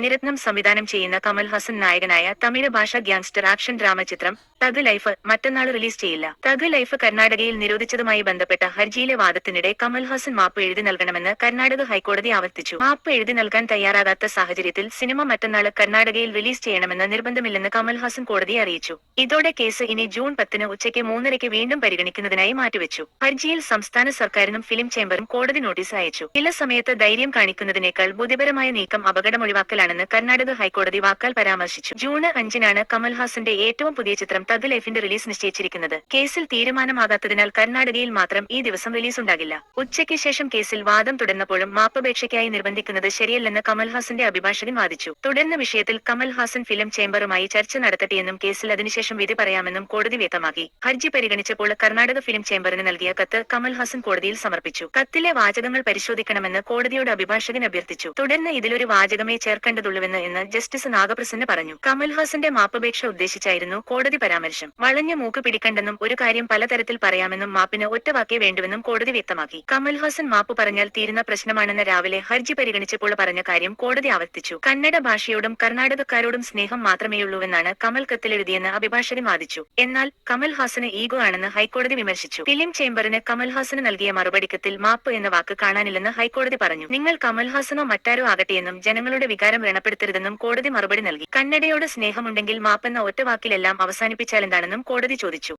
മണിരത്നം സംവിധാനം ചെയ്യുന്ന കമൽ ഹസൻ നായകനായ തമിഴ് ഭാഷ ഗ്യാങ്സ്റ്റർ ആക്ഷൻ ഡ്രാമ ചിത്രം തഗ് ലൈഫ് മറ്റന്നാൾ റിലീസ് ചെയ്യില്ല. തഗ് ലൈഫ് കർണാടകയിൽ നിരോധിച്ചതുമായി ബന്ധപ്പെട്ട ഹർജിയിലെ വാദത്തിനിടെ കമൽ ഹസൻ മാപ്പ് എഴുതി നൽകണമെന്ന് കർണാടക ഹൈക്കോടതി ആവർത്തിച്ചു. മാപ്പ് എഴുതി നൽകാൻ തയ്യാറാകാത്ത സാഹചര്യത്തിൽ സിനിമ മറ്റന്നാൾ കർണാടകയിൽ റിലീസ് ചെയ്യണമെന്ന് നിർബന്ധമില്ലെന്ന് കമൽ ഹസൻ കോടതിയെ അറിയിച്ചു. ഇതോടെ കേസ് ഇനി ജൂൺ പത്തിന് ഉച്ചയ്ക്ക് മൂന്നരയ്ക്ക് വീണ്ടും പരിഗണിക്കുന്നതിനായി മാറ്റിവെച്ചു. ഹർജിയിൽ സംസ്ഥാന സർക്കാരിനും ഫിലിം ചേംബറും കോടതി നോട്ടീസ് അയച്ചു. ചില സമയത്ത് ധൈര്യം കാണിക്കുന്നതിനേക്കാൾ ബുദ്ധിപരമായ നീക്കം അപകടമൊഴിവാക്കലാണെന്ന് കർണാടക ഹൈക്കോടതി വാക്കാൽ പരാമർശിച്ചു. ജൂൺ അഞ്ചിനാണ് കമൽഹാസന്റെ ഏറ്റവും പുതിയ ചിത്രം തഗ് ലൈഫിന്റെ റിലീസ് നിശ്ചയിച്ചിരിക്കുന്നത്. കേസിൽ തീരുമാനമാകാത്തതിനാൽ കർണാടകയിൽ മാത്രം ഈ ദിവസം റിലീസ് ഉണ്ടാകില്ല ഉച്ചയ്ക്ക് ശേഷം കേസിൽ വാദം തുടർന്നപ്പോഴും മാപ്പപേക്ഷയ്ക്കായി നിർബന്ധിക്കുന്നത് ശരിയല്ലെന്ന് കമൽഹാസന്റെ അഭിഭാഷകൻ വാദിച്ചു. തുടർന്ന് വിഷയത്തിൽ കമൽഹാസൻ ഫിലിം ചേംബറുമായി ചർച്ച നടത്തട്ടെയെന്നും കേസിൽ അതിനുശേഷം വിധി പറയാമെന്നും കോടതി വ്യക്തമാക്കി. ഹർജി പരിഗണിച്ചപ്പോൾ കർണാടക ഫിലിം ചേംബറിന് നൽകിയ കത്ത് കമൽഹാസൻ കോടതിയിൽ സമർപ്പിച്ചു. കത്തിലെ വാചകങ്ങൾ പരിശോധിക്കണമെന്ന് കോടതിയോട് അഭിഭാഷകൻ അഭ്യർത്ഥിച്ചു. തുടർന്ന് ഇതിലൊരു വാചകമേ ചേർക്കേണ്ടതുള്ളൂവെന്ന് എന്ന് ജസ്റ്റിസ് നാഗപ്രസന്ന പറഞ്ഞു. കമൽഹാസന്റെ മാപ്പപേക്ഷ ഉദ്ദേശിച്ചായിരുന്നു കോടതി പരാമർശം. വളഞ്ഞ മൂക്ക് പിടിക്കണ്ടെന്നും ഒരു കാര്യം പലതരത്തിൽ പറയാമെന്നും മാപ്പിന് ഒറ്റവാക്കേ വേണ്ടുവെന്നും കോടതി വ്യക്തമാക്കി. കമൽഹാസൻ മാപ്പ് പറഞ്ഞാൽ തീരുന്ന പ്രശ്നമാണെന്ന് രാവിലെ ഹർജി പരിഗണിച്ചപ്പോൾ പറഞ്ഞ കാര്യം കോടതി ആവർത്തിച്ചു. കന്നഡ ഭാഷയോടും കർണാടകക്കാരോടും സ്നേഹം മാത്രമേയുള്ളൂവെന്നാണ് കമൽ കത്തിലെഴുതിയെന്ന് അഭിഭാഷകൻ വാദിച്ചു. എന്നാൽ കമൽഹാസന് ഈഗോ ആണെന്ന് ഹൈക്കോടതി വിമർശിച്ചു. ഫിലിം ചേംബറിന് കമൽഹാസന് നൽകിയ മറുപടിക്കത്തിൽ മാപ്പ് എന്ന വാക്ക് കാണാനില്ലെന്ന് ഹൈക്കോടതി പറഞ്ഞു. നിങ്ങൾ കമൽഹാസനോ മറ്റാരോ ആകട്ടെയെന്നും ജനങ്ങളുടെ വികാരം വ്രണപ്പെടുത്തരുതെന്നും കോടതി മറുപടി നൽകി. കന്നഡയോട് സ്നേഹമുണ്ടെങ്കിൽ മാപ്പെന്ന ഒറ്റ വാക്കിലെല്ലാം അവസാനിപ്പിച്ചാലെന്താണെന്നും കോടതി ചോദിച്ചു.